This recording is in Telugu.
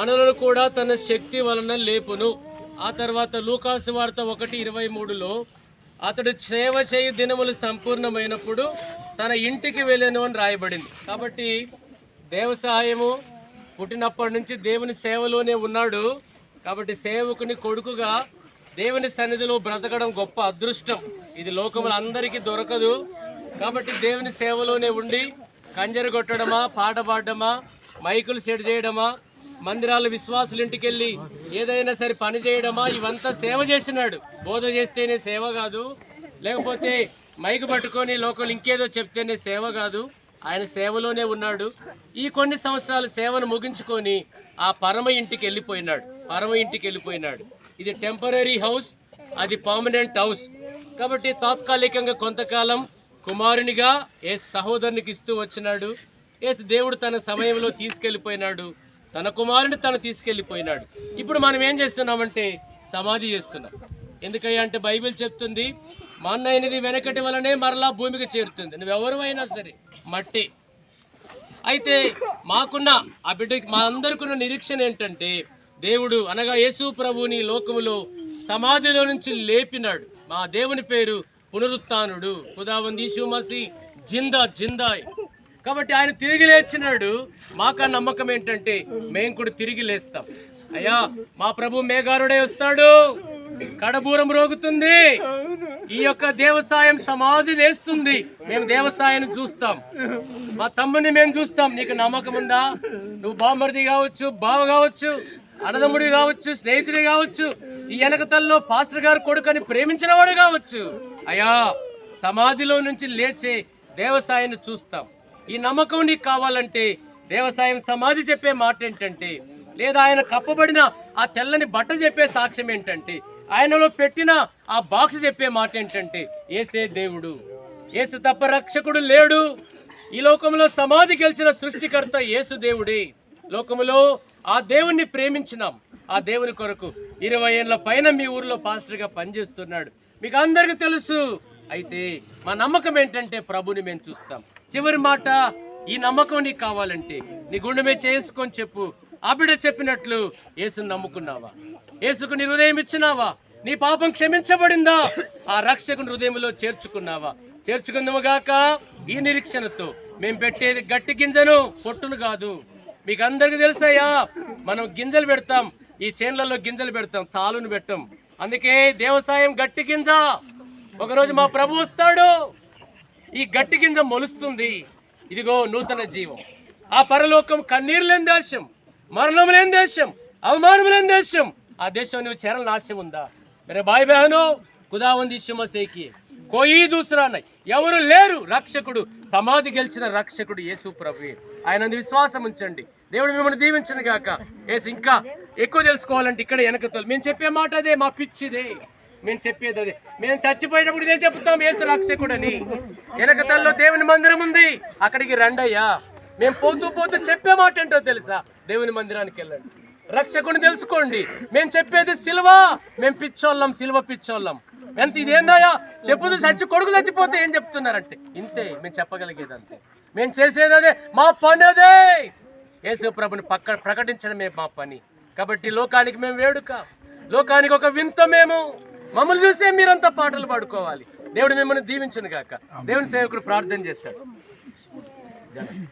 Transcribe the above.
మనలను కూడా తన శక్తి వలన లేపును. ఆ తర్వాత లూకాసు వార్త ఒకటి ఇరవై మూడులో అతడు సేవ చేయు దినములు సంపూర్ణమైనప్పుడు తన ఇంటికి వెళ్ళాను అని రాయబడింది. కాబట్టి దేవ సహాయము పుట్టినప్పటి నుంచి దేవుని సేవలోనే ఉన్నాడు. కాబట్టి సేవకుని కొడుకుగా దేవుని సన్నిధిలో బ్రతకడం గొప్ప అదృష్టం. ఇది లోకములు అందరికీ దొరకదు. కాబట్టి దేవుని సేవలోనే ఉండి కంజరు కొట్టడమా పాట పాడడమా మైకులు సెట్ చేయడమా మందిరాల విశ్వాసులు ఇంటికెళ్ళి ఏదైనా సరే పని చేయడమా? ఇవంతా సేవ చేసినాడు బోధ చేస్తేనే సేవ కాదు. లేకపోతే మైకు పట్టుకొని లోకల్ ఇంకేదో చెప్తేనే సేవ కాదు. ఆయన సేవలోనే ఉన్నాడు. ఈ కొన్ని సంవత్సరాల సేవను ముగించుకొని ఆ పరమ ఇంటికి వెళ్ళిపోయినాడు. పరమ ఇంటికి వెళ్ళిపోయినాడు. ఇది టెంపరీ హౌస్ అది పర్మనెంట్ హౌస్. కాబట్టి తాత్కాలికంగా కొంతకాలం కుమారునిగా ఏ సహోదరునికి ఇస్తూ వచ్చినాడు. ఎస్ దేవుడు తన సమయంలో తీసుకెళ్ళిపోయినాడు. తన కుమారుని తను తీసుకెళ్ళిపోయినాడు. ఇప్పుడు మనం ఏం చేస్తున్నామంటే సమాధి చేస్తున్నాం. ఎందుకయ్యా అంటే బైబిల్ చెప్తుంది మా అన్నయ్యనిది వెనకటి వలనే మరలా భూమికి చేరుతుంది. నువ్వెవరు అయినా సరే మట్టి. అయితే మాకున్న ఆ బిడ్డకి మా అందరికున్న నిరీక్షణ ఏంటంటే దేవుడు అనగా యేసు ప్రభువుని లోకములో సమాధిలో నుంచి లేపినాడు. మా దేవుని పేరు పునరుత్నుడు కుదావంది శివమసి జిందా జిందాయ్. కాబట్టి ఆయన తిరిగి లేచినాడు. మాకు నమ్మకం ఏంటంటే మేము కూడా తిరిగి లేస్తాం. అయ్యా మా ప్రభు మేఘారుడే వస్తాడు. కడబూరం రోగుతుంది. ఈ యొక్క దేవసాయం సమాధి వేస్తుంది మేము దేవసాయాన్ని చూస్తాం. మా తమ్ముని మేము చూస్తాం. నీకు నమ్మకం ఉందా? నువ్వు బామ్మరిది కావచ్చు బావ కావచ్చు అన్నదమ్ముడి కావచ్చు స్నేహితుడి కావచ్చు ఈ వెనకతల్లో పాస్టర్ గారు కొడుకని ప్రేమించిన వాడు కావచ్చు. అయ్యా సమాధిలో నుంచి లేచే దేవసాయాన్ని చూస్తాం. ఈ నమ్మకం నీకు కావాలంటే దేవసాయం సమాధి చెప్పే మాట ఏంటంటే లేదా ఆయన కప్పబడిన ఆ తెల్లని బట్ట చెప్పే సాక్ష్యం ఏంటంటే ఆయనలో పెట్టిన ఆ బాక్స్ చెప్పే మాట ఏంటంటే ఏసే దేవుడు ఏసు తప్ప రక్షకుడు లేడు. ఈ లోకంలో సమాధి గెలిచిన సృష్టికర్త యేసు దేవుడే. లోకములో ఆ దేవుణ్ణి ప్రేమించినాం. ఆ దేవుని కొరకు ఇరవై ఏళ్ళ పైన మీ ఊర్లో పాస్టర్గా పనిచేస్తున్నాడు. మీకు అందరికీ తెలుసు. అయితే మా నమ్మకం ఏంటంటే ప్రభుని మేము చూస్తాం. చివరి మాట ఈ నమ్మకం నీకు కావాలంటే నీ గుండెమే చేసుకొని చెప్పు. ఆవిడ చెప్పినట్లు యేసుని నమ్ముకున్నావా? యేసుకు నీ హృదయం ఇచ్చినావా? నీ పాపం క్షమించబడిందా? ఆ రక్షకుని హృదయంలో చేర్చుకున్నావా? చేర్చుకుందామగాక ఈ నిరీక్షణతో మేము పెట్టేది గట్టి గింజను పొట్టును కాదు. మీకు అందరికి తెలుసాయా మనం గింజలు పెడతాం ఈ చేన్లలో గింజలు పెడతాం తాలును పెట్టాం. అందుకే దేవసాయం గట్టి గింజ. ఒకరోజు మా ప్రభు వస్తాడు. ఈ గట్టి గింజ మొలుస్తుంది. ఇదిగో నూతన జీవం. ఆ పరలోకం కన్నీరు లేని దేశం మరణం లేని దేశం అవమానం లేని దేశం. ఆ దేశం నువ్వు చేరని ఆశయం ఉందా? మరే బాయ్ బహనో ఖుదావంది సేకి. కోయి దూసరా నై ఎవరు లేరు రక్షకుడు సమాధి గెలిచిన రక్షకుడు యేసు ప్రభు. ఆయన విశ్వాసం ఉంచండి. దేవుడు మిమ్మల్ని దీవించను గాక. ఏసు ఇంకా ఎక్కువ తెలుసుకోవాలంటే ఇక్కడ వెనకతలు మేము చెప్పే మాట అదే మా పిచ్చిదే. మేము చెప్పేది అది. మేము చచ్చిపోయేటప్పుడు ఇదే చెప్తాం యేసు రక్షకుడని. వెనకతల్లో దేవుని మందిరం ఉంది. అక్కడికి రండయ్యా. మేము పోతూ పోతూ చెప్పే మాట ఏంటో తెలుసా? దేవుని మందిరానికి వెళ్ళండి. రక్షకుని తెలుసుకోండి. మేము చెప్పేది సిల్వ. మేము పిచ్చోళ్ళం సిల్వ పిచ్చోళ్ళం. ఎంత ఇదేందాయా చెప్పుదు చచ్చి కొడుకు చచ్చిపోతే ఏం చెప్తున్నారంటే ఇంతే మేము చెప్పగలిగేది అంతే మేము చేసేది అదే మా పని అదే. యేసు ప్రభుని పక్క ప్రకటించడమే మా పని. కాబట్టి లోకానికి మేము వేడుక. లోకానికి ఒక వింత మేము. మమ్మల్ని చూస్తే మీరంతా పాటలు పాడుకోవాలి. దేవుడు మిమ్మల్ని దీవించను గాక. దేవుని సేవకుడు ప్రార్థన చేస్తాడు.